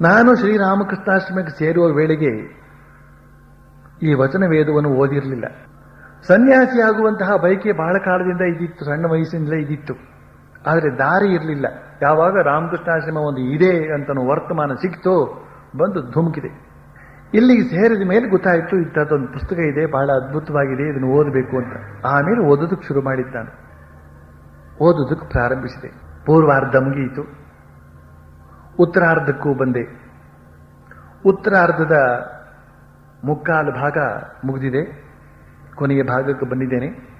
ನಾನು ಶ್ರೀರಾಮಕೃಷ್ಣಾಶ್ರಮಕ್ಕೆ ಸೇರುವ ವೇಳೆಗೆ ಈ ವಚನ ವೇದವನ್ನು ಓದಿರಲಿಲ್ಲ. ಸನ್ಯಾಸಿಯಾಗುವಂತಹ ಬಯಕೆ ಬಹಳ ಕಾಲದಿಂದ ಇದಿತ್ತು ಸಣ್ಣ ವಯಸ್ಸಿನಿಂದಲೇ ಇದಿತ್ತು ಆದರೆ ದಾರಿ ಇರಲಿಲ್ಲ. ಯಾವಾಗ ರಾಮಕೃಷ್ಣಾಶ್ರಮ ಒಂದು ಇದೆ ಅಂತ ವರ್ತಮಾನ ಸಿಕ್ತೋ ಬಂದು ಧುಮುಕಿದೆ. ಇಲ್ಲಿಗೆ ಸೇರಿದ ಮೇಲೆ ಗೊತ್ತಾಯಿತು, ಇಂಥದ್ದೊಂದು ಪುಸ್ತಕ ಇದೆ, ಬಹಳ ಅದ್ಭುತವಾಗಿದೆ, ಇದನ್ನು ಓದಬೇಕು ಅಂತ. ಆಮೇಲೆ ಓದೋದಕ್ಕೆ ಶುರು ಮಾಡಿದ್ದಾನೆ. ಓದೋದಕ್ಕೆ ಪ್ರಾರಂಭಿಸಿದೆ. ಪೂರ್ವಾರ್ಧ ಮುಗಿಯಿತು ಉತ್ತರಾರ್ಧಕ್ಕೂ ಬಂದೆ. ಉತ್ತರಾರ್ಧದ ಮುಕ್ಕಾಲು ಭಾಗ ಮುಗಿದಿದೆ. ಕೊನೆಯ ಭಾಗಕ್ಕೆ ಬಂದಿದ್ದೇನೆ.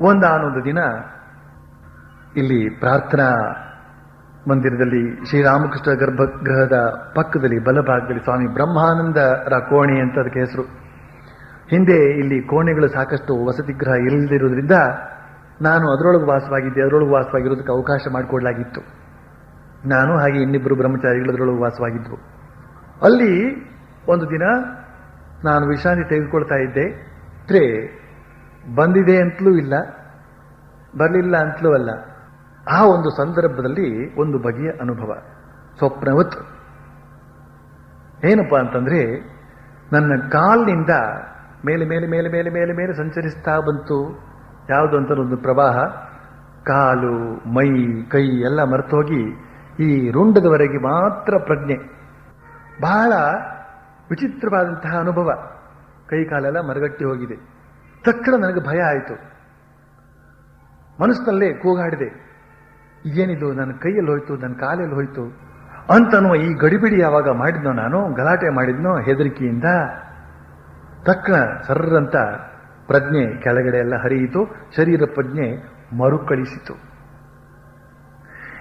ಒಂದಾನೊಂದು ದಿನ ಇಲ್ಲಿ ಪ್ರಾರ್ಥನಾ ಮಂದಿರದಲ್ಲಿ ಶ್ರೀರಾಮಕೃಷ್ಣ ಗರ್ಭಗೃಹದ ಪಕ್ಕದಲ್ಲಿ ಬಲಭಾಗದಲ್ಲಿ ಸ್ವಾಮಿ ಬ್ರಹ್ಮಾನಂದರ ಕೋಣೆ ಅಂತ ಅದಕ್ಕೆ ಹೆಸರು. ಹಿಂದೆ ಇಲ್ಲಿ ಕೋಣೆಗಳು ಸಾಕಷ್ಟು ವಸತಿ ಗೃಹ ಇಲ್ಲದಿರುವುದರಿಂದ ನಾನು ಅದರೊಳಗೆ ವಾಸವಾಗಿದ್ದೆ. ಅದರೊಳಗೆ ವಾಸವಾಗಿರೋದಕ್ಕೆ ಅವಕಾಶ ಮಾಡಿಕೊಡ್ಲಾಗಿತ್ತು. ನಾನು ಹಾಗೆ ಇನ್ನಿಬ್ಬರು ಬ್ರಹ್ಮಚಾರಿಗಳು ಅದರೊಳಗೆ ವಾಸವಾಗಿದ್ದರು ಅಲ್ಲಿ ಒಂದು ದಿನ ನಾನು ವಿಶ್ರಾಂತಿ ತೆಗೆದುಕೊಳ್ತಾ ಇದ್ದೆ. ತ್ರೇ, ಬಂದಿದೆ ಅಂತಲೂ ಇಲ್ಲ, ಬರಲಿಲ್ಲ ಅಂತಲೂ ಅಲ್ಲ. ಆ ಒಂದು ಸಂದರ್ಭದಲ್ಲಿ ಒಂದು ಬಗೆಯ ಅನುಭವ, ಸ್ವಪ್ನವತ್. ಏನಪ್ಪಾ ಅಂತಂದ್ರೆ, ನನ್ನ ಕಾಲಿನಿಂದ ಮೇಲೆ ಮೇಲೆ ಮೇಲೆ ಮೇಲೆ ಮೇಲೆ ಮೇಲೆ ಸಂಚರಿಸ್ತಾ ಬಂತು. ಯಾವುದು ಅಂತ ಒಂದು ಪ್ರವಾಹ. ಕಾಲು, ಮೈ, ಕೈ ಎಲ್ಲ ಮರೆತೋಗಿ ಈ ರುಂಡದವರೆಗೆ ಮಾತ್ರ ಪ್ರಜ್ಞೆ. ಬಹಳ ವಿಚಿತ್ರವಾದಂತಹ ಅನುಭವ. ಕೈ ಕಾಲೆಲ್ಲ ಮರಗಟ್ಟಿ ಹೋಗಿದೆ. ತಕ್ಷಣ ನನಗೆ ಭಯ ಆಯಿತು. ಮನಸ್ಸಿನಲ್ಲೇ ಕೂಗಾಡಿದೆ. ಏನಿದು ನನ್ನ ಕೈಯಲ್ಲಿ ಹೋಯ್ತು, ನನ್ನ ಕಾಲಲ್ಲಿ ಹೋಯ್ತು? ಅಂತನೋ ಈ ಗಡಿಬಿಡಿ ಯಾವಾಗ ಮಾಡಿದ್ನೋ ನಾನು, ಗಲಾಟೆ ಮಾಡಿದ್ನೋ ಹೆದರಿಕೆಯಿಂದ ತಕ್ಷಣ ಸರ್ರಂತ ಪ್ರಜ್ಞೆ ಕೆಳಗಡೆ ಎಲ್ಲ ಹರಿಯಿತು. ಶರೀರ ಪ್ರಜ್ಞೆ ಮರುಕಳಿಸಿತು.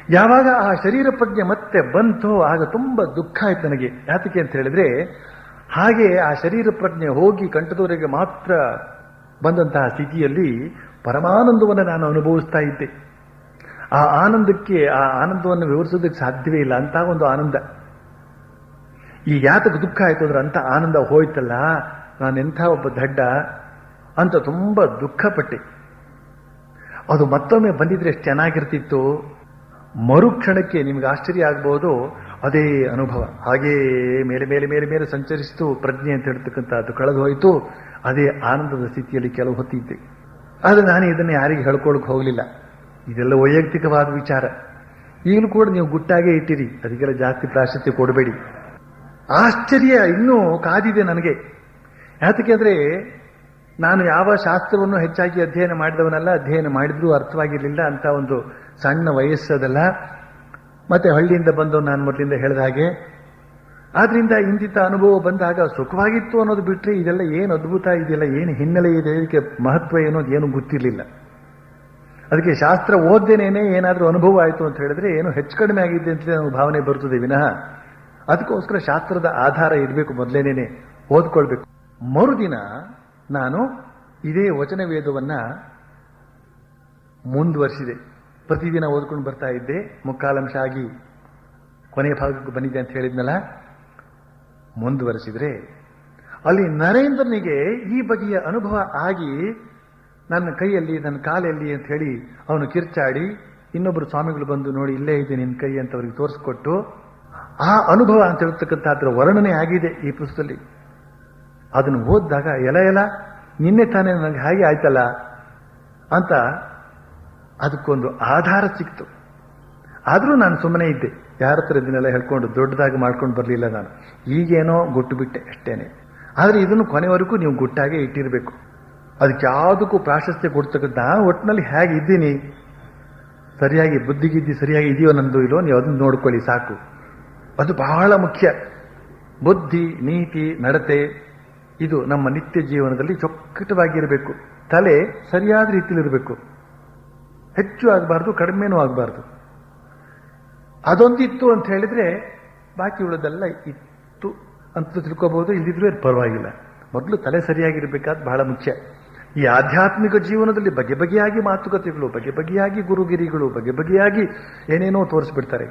ಯಾವಾಗ ಆ ಶರೀರ ಪ್ರಜ್ಞೆ ಮತ್ತೆ ಬಂತು ಆಗ ತುಂಬಾ ದುಃಖ ಆಯ್ತು ನನಗೆ. ಯಾತಕ್ಕೆ ಅಂತ ಹೇಳಿದ್ರೆ, ಹಾಗೆ ಆ ಶರೀರ ಪ್ರಜ್ಞೆ ಹೋಗಿ ಕಂಠದವರೆಗೆ ಮಾತ್ರ ಬಂದಂತಹ ಸ್ಥಿತಿಯಲ್ಲಿ ಪರಮಾನಂದವನ್ನು ನಾನು ಅನುಭವಿಸ್ತಾ ಇದ್ದೆ. ಆ ಆನಂದಕ್ಕೆ, ಆ ಆನಂದವನ್ನು ವಿವರಿಸೋದಕ್ಕೆ ಸಾಧ್ಯವೇ ಇಲ್ಲ ಅಂತ ಒಂದು ಆನಂದ. ಈ ಯಾತಕ್ಕೆ ದುಃಖ ಆಯ್ತು ಅಂದ್ರೆ ಅಂತ ಆನಂದ ಹೋಯ್ತಲ್ಲ ನಾನೆಂಥ ಒಬ್ಬ ದಡ್ಡ ಅಂತ ತುಂಬ ದುಃಖಪಟ್ಟೆ. ಅದು ಮತ್ತೊಮ್ಮೆ ಬಂದಿದ್ರೆ ಎಷ್ಟು ಚೆನ್ನಾಗಿರ್ತಿತ್ತು. ಮರುಕ್ಷಣಕ್ಕೆ ನಿಮ್ಗೆ ಆಶ್ಚರ್ಯ ಆಗಬಹುದು ಅದೇ ಅನುಭವ. ಹಾಗೇ ಮೇಲೆ ಮೇಲೆ ಮೇಲೆ ಮೇಲೆ ಸಂಚರಿಸಿತು, ಪ್ರಜ್ಞೆ ಅಂತ ಹೇಳ್ತಕ್ಕಂಥದ್ದು ಕಳೆದು ಹೋಯಿತು, ಅದೇ ಆನಂದದ ಸ್ಥಿತಿಯಲ್ಲಿ ಕೆಲವು ಹೊತ್ತಿದ್ದೆ ಆದರೆ ನಾನು ಇದನ್ನು ಯಾರಿಗೆ ಹೇಳ್ಕೊಳಕ್ಕೆ ಹೋಗಲಿಲ್ಲ. ಇದೆಲ್ಲ ವೈಯಕ್ತಿಕವಾದ ವಿಚಾರ. ಈಗಲೂ ಕೂಡ ನೀವು ಗುಟ್ಟಾಗೆ ಇಟ್ಟಿರಿ, ಅದಕ್ಕೆಲ್ಲ ಜಾಸ್ತಿ ಪ್ರಾಶಸ್ತ್ಯ ಕೊಡಬೇಡಿ. ಆಶ್ಚರ್ಯ ಇನ್ನೂ ಕಾದಿದೆ ನನಗೆ. ಯಾತಕ್ಕೆ ಅಂದರೆ, ನಾನು ಯಾವ ಶಾಸ್ತ್ರವನ್ನು ಹೆಚ್ಚಾಗಿ ಅಧ್ಯಯನ ಮಾಡಿದವನಲ್ಲ, ಅಧ್ಯಯನ ಮಾಡಿದ್ರೂ ಅರ್ಥವಾಗಿರಲಿಲ್ಲ ಅಂತ ಒಂದು ಸಣ್ಣ ವಯಸ್ಸದಲ್ಲ. ಮತ್ತೆ ಹಳ್ಳಿಯಿಂದ ಬಂದು ನಾನು ಮೊದಲಿಂದ ಹೇಳಿದ ಹಾಗೆ. ಆದ್ರಿಂದ ಇಂದಿತ ಅನುಭವ ಬಂದಾಗ ಸುಖವಾಗಿತ್ತು ಅನ್ನೋದು ಬಿಟ್ಟರೆ ಇದೆಲ್ಲ ಏನು ಅದ್ಭುತ ಇದೆಯಲ್ಲ ಏನು ಹಿನ್ನೆಲೆ ಇದೆ, ಇದಕ್ಕೆ ಮಹತ್ವ ಏನೋದು ಏನು ಗೊತ್ತಿರಲಿಲ್ಲ. ಅದಕ್ಕೆ ಶಾಸ್ತ್ರ ಓದ್ದೇನೇನೆ ಏನಾದರೂ ಅನುಭವ ಆಯಿತು ಅಂತ ಹೇಳಿದ್ರೆ ಏನು ಹೆಚ್ಚು ಕಡಿಮೆ ಆಗಿದೆ ಅಂತ ಭಾವನೆ ಬರ್ತದೆ ವಿನಃ. ಅದಕ್ಕೋಸ್ಕರ ಶಾಸ್ತ್ರದ ಆಧಾರ ಇರಬೇಕು ಮೊದಲೇನೇನೆ, ಓದ್ಕೊಳ್ಬೇಕು. ಮರುದಿನ ನಾನು ಇದೇ ವಚನ ವೇದವನ್ನು ಮುಂದುವರಿಸಿದೆ. ಪ್ರತಿದಿನ ಓದ್ಕೊಂಡು ಬರ್ತಾ ಇದ್ದೆ. ಮುಕ್ಕಾಲಂಶ ಆಗಿ ಕೊನೆಯ ಭಾಗಕ್ಕೆ ಬಂದಿದೆ ಅಂತ ಹೇಳಿದ್ನಲ್ಲ, ಮುಂದುವರೆಸಿದ್ರೆ, ಅಲ್ಲಿ ನರೇಂದ್ರನಿಗೆ ಈ ಬಗೆಯ ಅನುಭವ ಆಗಿ ನನ್ನ ಕೈಯಲ್ಲಿ, ನನ್ನ ಕಾಲಲ್ಲಿ ಅಂತ ಹೇಳಿ ಅವನು ಕಿರ್ಚಾಡಿ ಇನ್ನೊಬ್ಬರು ಸ್ವಾಮಿಗಳು ಬಂದು ನೋಡಿ, ಇಲ್ಲೇ ಇದೆ ನಿನ್ನ ಕೈ ಅಂತ ಅವ್ರಿಗೆ ತೋರಿಸ್ಕೊಟ್ಟು, ಆ ಅನುಭವ ಅಂತ ಹೇಳ್ತಕ್ಕಂಥ ಅದರ ವರ್ಣನೆ ಆಗಿದೆ ಈ ಪುಸ್ತಕದಲ್ಲಿ. ಅದನ್ನು ಓದಿದಾಗ ಎಲ ಎಲ, ನಿನ್ನೆ ತಾನೇ ನನಗೆ ಹಾಗೆ ಆಯ್ತಲ್ಲ ಅಂತ ಅದಕ್ಕೊಂದು ಆಧಾರ ಸಿಕ್ತು. ಆದರೂ ನಾನು ಸುಮ್ಮನೆ ಇದ್ದೆ. ಯಾರ ಹತ್ರ ಇದನ್ನೆಲ್ಲ ಹೇಳ್ಕೊಂಡು ದೊಡ್ಡದಾಗಿ ಮಾಡ್ಕೊಂಡು ಬರಲಿಲ್ಲ ನಾನು. ಈಗೇನೋ ಗುಟ್ಟು ಬಿಟ್ಟೆ ಅಷ್ಟೇನೆ. ಆದರೆ ಇದನ್ನು ಕೊನೆವರೆಗೂ ನೀವು ಗುಟ್ಟಾಗೆ ಇಟ್ಟಿರಬೇಕು. ಅದಕ್ಕೆ ಯಾವುದಕ್ಕೂ ಪ್ರಾಶಸ್ತ್ಯ ಕೊಡ್ತಕ್ಕಂಥ ನಾನು ಒಟ್ಟಿನಲ್ಲಿ ಹೇಗೆ ಇದ್ದೀನಿ ಸರಿಯಾಗಿ ಬುದ್ಧಿಗಿದ್ದಿ ಸರಿಯಾಗಿ ಇದೆಯೋ ನಂದು ಇಲ್ಲೋ ನೀವು ಅದನ್ನು ನೋಡ್ಕೊಳ್ಳಿ, ಸಾಕು. ಅದು ಬಹಳ ಮುಖ್ಯ. ಬುದ್ಧಿ, ನೀತಿ, ನಡತೆ, ಇದು ನಮ್ಮ ನಿತ್ಯ ಜೀವನದಲ್ಲಿ ಚೊಕ್ಕಟವಾಗಿರಬೇಕು. ತಲೆ ಸರಿಯಾದ ರೀತಿಯಲ್ಲಿರಬೇಕು. ಹೆಚ್ಚು ಆಗಬಾರ್ದು, ಕಡಿಮೆನೂ ಆಗಬಾರ್ದು. ಅದೊಂದಿತ್ತು ಅಂತ ಹೇಳಿದ್ರೆ ಬಾಕಿ ಉಳಿದೆಲ್ಲ ಇತ್ತು ಅಂತ ತಿಳ್ಕೋಬಹುದು ಇಲ್ದಿದ್ರೂ ಪರವಾಗಿಲ್ಲ. ಮೊದಲು ತಲೆ ಸರಿಯಾಗಿರಬೇಕಾದ ಬಹಳ ಮುಖ್ಯ. ಈ ಆಧ್ಯಾತ್ಮಿಕ ಜೀವನದಲ್ಲಿ ಬಗೆ ಬಗೆಯಾಗಿ ಮಾತುಕತೆಗಳು, ಬಗೆ ಬಗೆಯಾಗಿ ಗುರುಗಿರಿಗಳು, ಬಗೆ ಬಗೆಯಾಗಿ ಏನೇನೋ ತೋರಿಸ್ಬಿಡ್ತಾರೆ.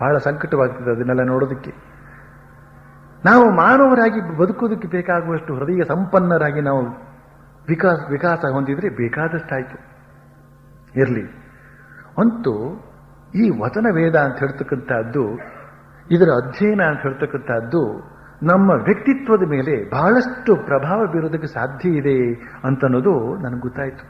ಬಹಳ ಸಂಕಟವಾಗ್ತದೆ ಅದನ್ನೆಲ್ಲ ನೋಡೋದಕ್ಕೆ. ನಾವು ಮಾನವರಾಗಿ ಬದುಕೋದಕ್ಕೆ ಬೇಕಾಗುವಷ್ಟು ಹೃದಯ ಸಂಪನ್ನರಾಗಿ ನಾವು ವಿಕಾಸ ವಿಕಾಸ ಹೊಂದಿದ್ರೆ ಬೇಕಾದಷ್ಟಾಯ್ತು. ಇರಲಿ. ಅಂತೂ ಈ ವಚನ ವೇದ ಅಂತ ಹೇಳ್ತಕ್ಕಂಥದ್ದು, ಇದರ ಅಧ್ಯಯನ ಅಂತ ಹೇಳ್ತಕ್ಕಂಥದ್ದು ನಮ್ಮ ವ್ಯಕ್ತಿತ್ವದ ಮೇಲೆ ಬಹಳಷ್ಟು ಪ್ರಭಾವ ಬೀರೋದಕ್ಕೆ ಸಾಧ್ಯ ಇದೆ ಅಂತನ್ನೋದು ನನಗೆ ಗೊತ್ತಾಯಿತು.